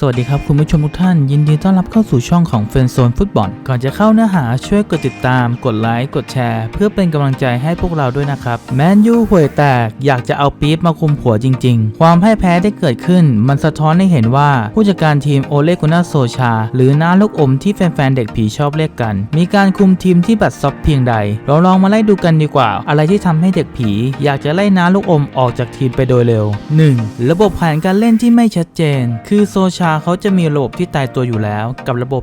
สวัสดีครับคุณผู้ชมทุกท่าน ยินดีต้อนรับเข้าสู่ช่องของเฟนโซนฟุตบอล ก่อนจะเข้าเนื้อหาช่วยกดติดตาม กดไลค์ กดแชร์ เพื่อเป็นกำลังใจให้พวกเราด้วยนะครับ แมนยูห่วยแตก อยากจะเอาปี๊บมาคุมหัวจริง ๆ ความพ่ายแพ้ได้เกิดขึ้น มันสะท้อนให้เห็นว่า ผู้จัดการทีมโอเลกุนาโซชา หรือน้าลูกอมที่แฟนๆเด็กผีชอบเรียกกัน มีการคุมทีมที่บัดซบเพียงใด เราลองมาไล่ดูกันดีกว่า อะไรที่ทำให้เด็กผี อยากจะไล่น้าลูกอมออกจากทีมไปโดยเร็ว 1. ระบบแผนการเล่นที่ไม่ชัดเจน คือโซชาเขาจะมีระบบที่ตายตัวอยู่แล้วกับระบบ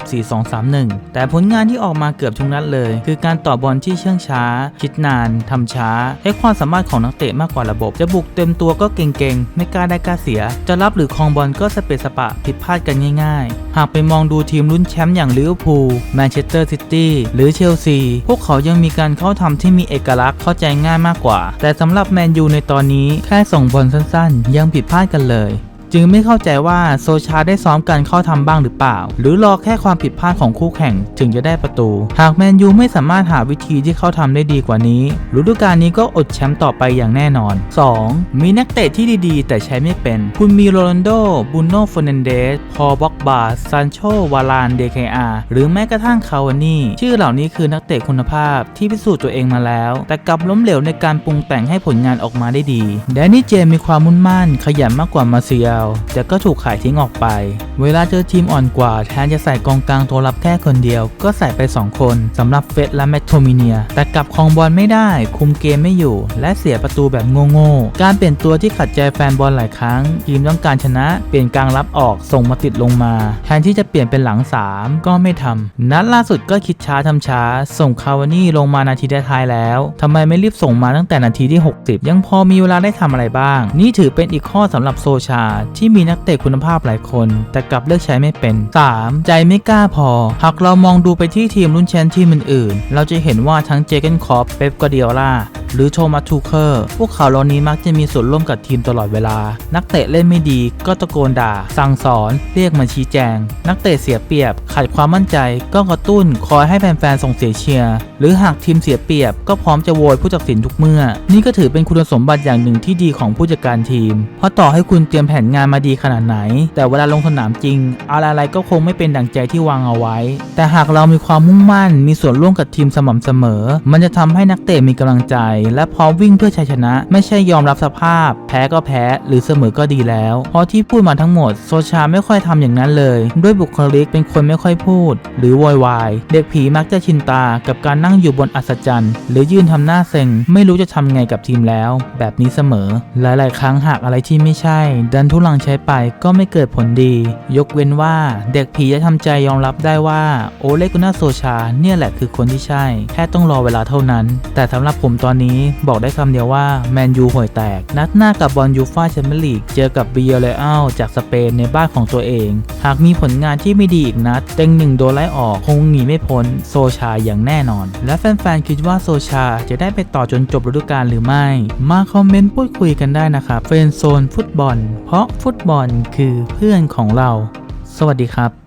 4-2-3-1 แต่ผลงานที่ออกมาเกือบทุกนัดเลย คือการต่อบอลที่เชื่องช้า คิดนานทำช้า ให้ความสามารถของนักเตะมากกว่าระบบ จะบุกเต็มตัวก็เก่งๆ ไม่กล้าได้กล้าเสีย จะรับหรือครองบอลก็สเปซสปะผิดพลาดกันง่าย ๆ หากไปมองดูทีมลุ้นแชมป์อย่างลิเวอร์พูลแมนเชสเตอร์ซิตี้หรือเชลซีพวกเขายังมีการเข้าทำที่มีเอกลักษณ์เข้าใจง่ายมากกว่า แต่สำหรับแมนยูในตอนนี้แค่ส่งบอลสั้นๆ ยังผิดพลาดกันเลย จึงไม่เข้าใจว่าโซชาได้ซ้อมการเข้าทำบ้างหรือเปล่า หรือรอแค่ความผิดพลาดของคู่แข่งถึงจะได้ประตู หากแมนยูไม่สามารถหาวิธีที่เข้าทำได้ดีกว่านี้ฤดูกาลนี้ก็อดแชมป์ต่อไปอย่างแน่นอน 2. มีนักเตะที่ดีๆ แต่ใช้ไม่เป็น คุณมีโรนัลโดบูโน่ฟ r น a นเดสพอบ็อกบาซานโชวาลานเดคอาหรือแม้กระทั่งคาวานี่ชื่อเหล่านี้คือนักเตะคุณภาพที่พิสูจน์ตัวเองมาแล้ว แต่กลับล้มเหลวในการปรุงแต่งให้ผลงานออกมาได้ดีแดนนี่เจมมีความมุ่นมั่นขยันมากกว่ามาเซียลแต่ก็ถูกขายทิ้งออกไป เวลาเจอทีมอ่อนกว่าแทนจะใส่กองกลางตัวรับแค่คนเดียว ก็ใส่ไป 2 คนสำหรับเฟสและแมทโทมิเนีย แต่กลับคองบอลไม่ได้ คุมเกมไม่อยู่ และเสียประตูแบบโง่ๆ การเปลี่ยนตัวที่ขัดใจแฟนบอลหลายครั้ง ทีมต้องการชนะ เปลี่ยนกลางรับออกส่งมาติดลงมา แทนที่จะเปลี่ยนเป็นหลัง 3 ก็ไม่ทำนัดล่าสุดก็คิดช้าทำช้า ส่งคาวานี่ลงมานาทีท้ายๆแล้วทำไมไม่รีบส่งมาตั้งแต่นาทีที่ 60 ยังพอมีเวลาได้ทำอะไรบ้าง นี่ถือเป็นอีกข้อสำหรับโซชาที่มีนักเตะคุณภาพหลายคน แต่กลับเลือกใช้ไม่เป็น 3. ใจไม่กล้าพอ หากเรามองดูไปที่ทีมรุ่นแชมป์ทีมอื่นๆ เราจะเห็นว่าทั้งเจเกนคอปเป๊ปกวาร์ดิโอลา หรือโทมัสทูเคอร์พวกเขาเหล่านี้มักจะมีส่วนร่วมกับทีมตลอดเวลา นักเตะเล่นไม่ดีก็ตะโกนด่า สั่งสอน เรียกมาชี้แจง นักเตะเสียเปรียบ ขาดความมั่นใจ ก็กระตุ้นคอยให้แฟนๆส่งเสียเชียร์ หรือหากทีมเสียเปรียบ ก็พร้อมจะโวยผู้ตัดสินทุกเมื่อ นี่ก็ถือเป็นคุณสมบัติอย่างหนึ่งที่ดีของผู้จัดการทีม เพราะต่อให้คุณเตรียมแผนงานมาดีขนาดไหน แต่เวลาลงสนามจริง อะไรๆก็คงไม่เป็นดังใจที่วางเอาไว้ แต่หากเรามีความมุ่งมั่น มีส่วนร่วมกับทีมสม่ำเสมอ มันจะทำให้นักเตะมีกำลังใจและพร้อมวิ่งเพื่อชัยชนะ ไม่ใช่ยอมรับสภาพ แพ้ก็แพ้หรือเสมอก็ดีแล้ว เพราะที่พูดมาทั้งหมดโซชาไม่ค่อยทำอย่างนั้นเลย ด้วยบุคลิกเป็นคนไม่ค่อยพูด หรือโวยวายเด็กผีมักจะชินตากับการนั่งอยู่บนอัศจรรย์ หรือยืนทำหน้าเซ็งไม่รู้จะทำไงกับทีมแล้ว แบบนี้เสมอ หลาย ๆ ครั้งหากอะไรที่ไม่ใช่ ดันทุลังใช้ไปก็ไม่เกิดผลดี ยกเว้นว่าเด็กผีจะทำใจยอมรับได้ว่าโอเลกุน่าโซชาเนี่ยแหละคือคนที่ใช่ แค่ต้องรอเวลาเท่านั้น แต่สำหรับผมตอนนี้บอกได้คำเดียวว่าแมนยูห่วยแตก นัดหน้ากับบอลยูฟ่าแชมเปี้ยนลีกเจอกับเบียร์เลอัลจากสเปนในบ้านของตัวเอง หากมีผลงานที่ไม่ดีอีกนัดเต็งหนึ่งโดนไล่ออกคงหนีไม่พ้นโซชาอย่างแน่นอน และแฟนๆคิดว่าโซชาจะได้ไปต่อจนจบฤดูกาลหรือไม่ มาคอมเมนต์พูดคุยกันได้นะครับเฟนโซนฟุตบอล เพราะฟุตบอลคือเพื่อนของเรา สวัสดีครับ